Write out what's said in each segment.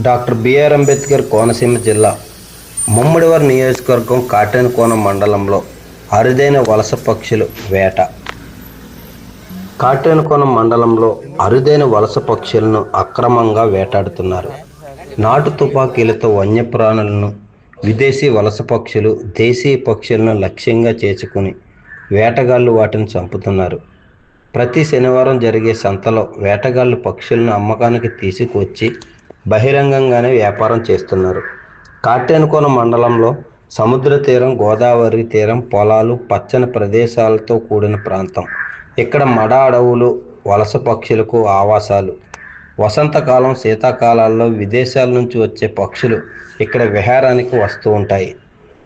Doctor BR Ambedkar Konaseema జిల్లా ముమ్మడివారి నియోజకవర్గం కాటేనకోన మండలంలో అరుదైన వలస పక్షులు వేట. కాటేనకోన మండలంలో అరుదైన వలస పక్షులను అక్రమంగా వేటాడుతున్నారు. నాటు తుపాకీలతో వన్యప్రాణులను విదేశీ వలస పక్షులు దేశీయ పక్షులను లక్ష్యంగా చేసుకుని వేటగాళ్ళు వాటిని చంపుతున్నారు. ప్రతి శనివారం జరిగే సంతలో వేటగాళ్ళు పక్షులను అమ్మకానికి తీసుకువచ్చి బహిరంగంగానే వ్యాపారం చేస్తున్నారు. కాటేనుకోన మండలంలో సముద్ర తీరం గోదావరి తీరం పొలాలు పచ్చని ప్రదేశాలతో కూడిన ప్రాంతం. ఇక్కడ మడ అడవులు వలస పక్షులకు ఆవాసాలు. వసంతకాలం శీతాకాలాల్లో విదేశాల నుంచి వచ్చే పక్షులు ఇక్కడ విహారానికి వస్తూ ఉంటాయి.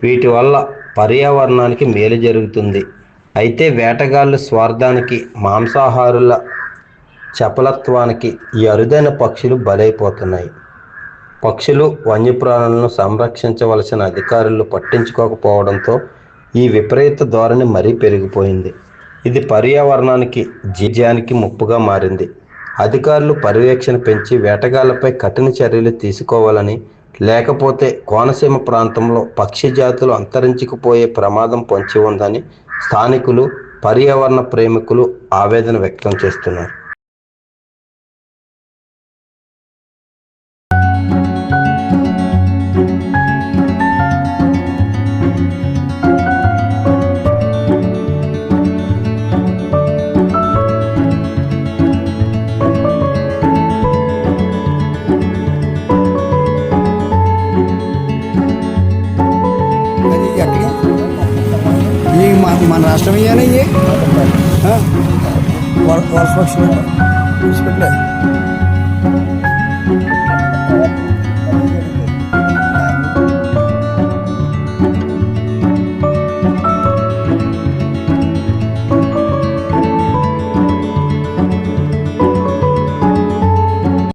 వీటి వల్ల పర్యావరణానికి మేలు జరుగుతుంది. అయితే వేటగాళ్ళు స్వార్థానికి మాంసాహారుల చపలత్వానికి ఈ అరుదైన పక్షులు బలైపోతున్నాయి. పక్షులు వన్యప్రాణులను సంరక్షించవలసిన అధికారులు పట్టించుకోకపోవడంతో ఈ విపరీత ధోరణి మరీ పెరిగిపోయింది. ఇది పర్యావరణానికి జీజానికి ముప్పుగా మారింది. అధికారులు పర్యవేక్షణ పెంచి వేటగాళ్ళపై కఠిన చర్యలు తీసుకోవాలని లేకపోతే కోనసీమ ప్రాంతంలో పక్షి జాతులు అంతరించుకుపోయే ప్రమాదం పొంచి ఉందని స్థానికులు పర్యావరణ ప్రేమికులు ఆవేదన వ్యక్తం చేస్తున్నారు. ये महाराष्ट्र में ही है ना ये? हाँ? वर्ष में।